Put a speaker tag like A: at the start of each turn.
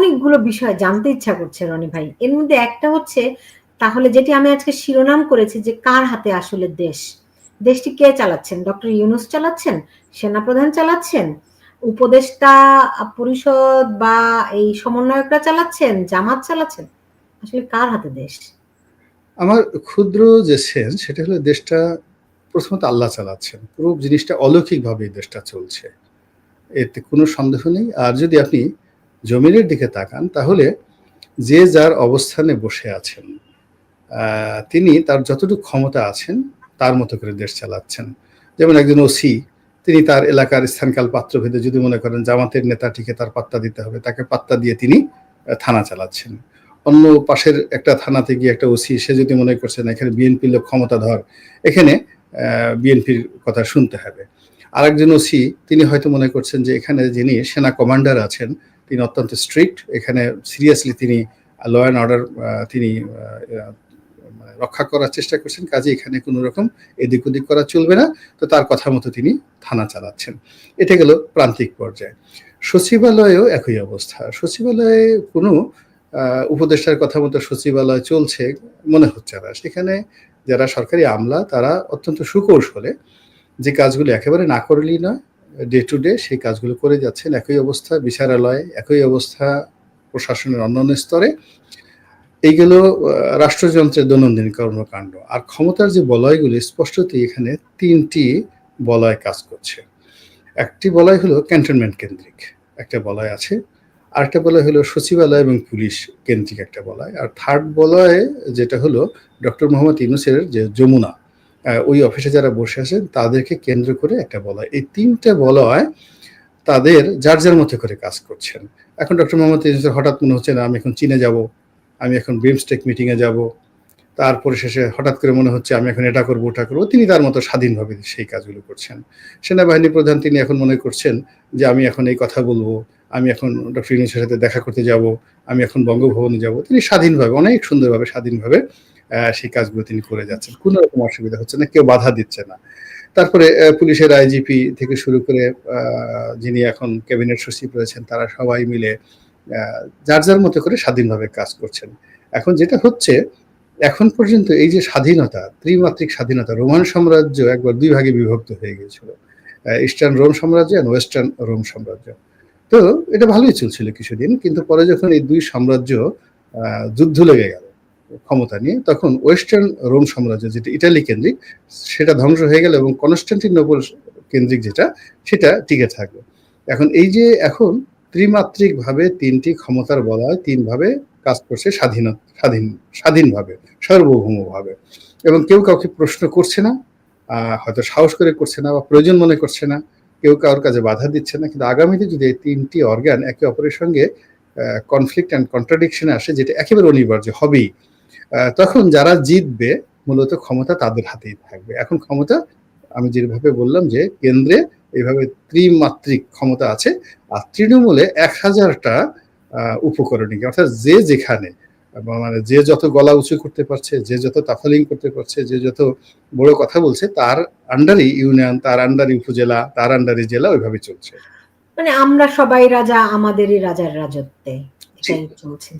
A: অনেকগুলো বিষয় জানতে ইচ্ছা করছে রনি ভাই। এর মধ্যে একটা হচ্ছে, তাহলে যেটি আমি আজকে শিরোনাম করেছি যে কার হাতে আসলে দেশ? দেশটি কে চালাচ্ছেন? ডক্টর ইউনুস চালাচ্ছেন? সেনাপ্রধান চালাচ্ছেন? উপদেষ্টা পরিষদ বা এই সমন্বয়করা চালাচ্ছেন? জামাত চালাচ্ছেন? আসলে কার হাতে দেশ?
B: আমার ক্ষুদ্র যে সেন্স সেটা হলো দেশটা প্রথমত আল্লাহ চালাচ্ছেন। পুরো জিনিসটা অলৌকিকভাবে দেশটা চলছে। এতে কোনো সন্দেহ নেই। আর যদি আপনি জমিনের দিকে তাকান, তাহলে যে যার অবস্থানে বসে আছেন তিনি তার যতটুকু ক্ষমতা আছেন, তার মতো করে দেশ চালাচ্ছেন। যেমন একজন ওসি, তিনি তার এলাকার স্থানকাল পাত্রভেদে যদি মনে করেন জামাতের নেতাটিকে তার পাত্তা দিতে হবে, তাকে পাত্তা দিয়ে তিনি থানা চালাচ্ছেন। অন্য পাশের একটা থানাতে গিয়ে একটা ওসি, সে যদি মনে করছেন এখানে বিএনপির লোক ক্ষমতাধর, এখানে বিএনপির কথা শুনতে হবে। আরেকজন ওসি, তিনি হয়তো মনে করছেন যে এখানে যিনি সেনা কমান্ডার আছেন তিনি অত্যন্ত স্ট্রিক্ট এখানে সিরিয়াসলি তিনি ল অ্যান্ড অর্ডার তিনি রক্ষা করার চেষ্টা করছেন। কাজে এখানে কোনো রকম এদিক ওদিক করা চলবে না। তো তার কথা মতো তিনি থানা চালাচ্ছেন। এটা গেল প্রান্তিক পর্যায়ে। সচিবালয়েও একই অবস্থা। সচিবালয়ে কোনো উপদেষ্টার কথা মতো সচিবালয় চলছে মনে হচ্ছে না। সেখানে যারা সরকারি আমলা, তারা অত্যন্ত সুকৌশলে যে কাজগুলো একেবারে না করলেই নয় ডে টু ডে সেই কাজগুলো করে যাচ্ছেন। একই অবস্থা, বিচারালয়, একই অবস্থা প্রশাসনের অন্যান্য স্তরে। এইগুলো রাষ্ট্রযন্ত্রের দৈনন্দিন কর্মকাণ্ড। আর ক্ষমতার যে বলয়গুলি, স্পষ্টতই এখানে তিনটি বলয় কাজ করছে। একটি বলয় হলো ক্যান্টনমেন্ট কেন্দ্রিক একটা বলয় আছে। আরেকটা বলয় হলো সচিবালয় এবং পুলিশ কেন্দ্রিক একটা বলয়। আর থার্ড বলয় যেটা হলো ডক্টর মোহাম্মদ ইউনুসের যে যমুনা ওই অফিসে যারা বসে আছেন, তাদেরকে কেন্দ্র করে একটা বলয়। এই তিনটা বলয় তাদের যার যার মতো করে কাজ করছেন। এখন ডক্টর মোহাম্মদ ইউনুসের হঠাৎ মনে হচ্ছে, না, আমি এখন চীনে যাব, আমি এখন বিমস্টেক মিটিংয়ে যাব। তারপরে শেষে হঠাৎ করে মনে হচ্ছে, আমি এখন এটা করব, ওটা করব। তিনি তার মতো স্বাধীনভাবে সেই কাজগুলো করছেন। সেনাবাহিনী প্রধান তিনি এখন মনে করছেন যে, আমি এখন এই কথা বলব, আমি এখন ডক্টর ইউনুসের সাথে দেখা করতে যাব, আমি এখন বঙ্গভবনে যাব। তিনি স্বাধীনভাবে, অনেক সুন্দরভাবে স্বাধীনভাবে সেই কাজগুলো তিনি করে যাচ্ছেন। কোনো রকম অসুবিধা হচ্ছে না, কেউ বাধা দিচ্ছে না। তারপরে পুলিশের আইজিপি থেকে শুরু করে যিনি এখন ক্যাবিনেট সচিব রয়েছেন, তারা সবাই মিলে যার যার মতো করে স্বাধীনভাবে কাজ করছেন। এখন যেটা হচ্ছে, এখন পর্যন্ত এই যে স্বাধীনতা, ত্রিমাত্রিক স্বাধীনতা, রোমান সাম্রাজ্য একবার দুই ভাগে বিভক্ত হয়ে গিয়েছিল। ইস্টার্ন রোম সাম্রাজ্য অ্যান্ড ওয়েস্টার্ন রোম সাম্রাজ্য। তো এটা ভালোই চলছিল কিছুদিন, কিন্তু পরে যখন এই দুই সাম্রাজ্য যুদ্ধ লেগে গেল ক্ষমতা নিয়ে, তখন ওয়েস্টার্ন রোম সাম্রাজ্য যেটা ইটালি কেন্দ্রিক, সেটা ধ্বংস হয়ে গেল এবং কনস্ট্যান্টিনোপল কেন্দ্রিক যেটা, সেটা টিকে থাকল। এখন এই যে এখন ত্রিমাত্রিকভাবে তিনটি ক্ষমতার বলা বলয় তিনভাবে কাজ করছে স্বাধীন স্বাধীন, স্বাধীনভাবে, সার্বভৌমভাবে। এবং কেউ কাউকে প্রশ্ন করছে না হয়তো সাহস করে করছে না বা প্রয়োজন মনে করছে না, কেউ কারোর কাজে বাধা দিচ্ছে না, কিন্তু আগামীতে যদি এই তিনটি অর্গান একে অপরের সঙ্গে কনফ্লিক্ট অ্যান্ড কন্ট্রাডিকশনে আসে, যেটা একেবারে অনিবার্য, হবেই। তখন যারা জিতবে মূলত ক্ষমতা তাদের হাতেই থাকবে। এখন ক্ষমতা আমি যেভাবে বললাম যে কেন্দ্রে এইভাবে ত্রিমাত্রিক ক্ষমতা আছে আর তৃণমূলে এক হাজারটা উপকরণী অর্থাৎ যে যেখানে মানে যে যত গলা উঁচু করতে পারছে যে যত তাফালিং করতে পারছে যে যত বড় কথা বলছে তার আন্ডারই ইউনিয়ন তার আন্ডারই উপজেলা তার আন্ডারই জেলা ওইভাবে চলছে।
A: মানে আমরা সবাই রাজা আমাদেরই রাজার রাজত্বে চলছে।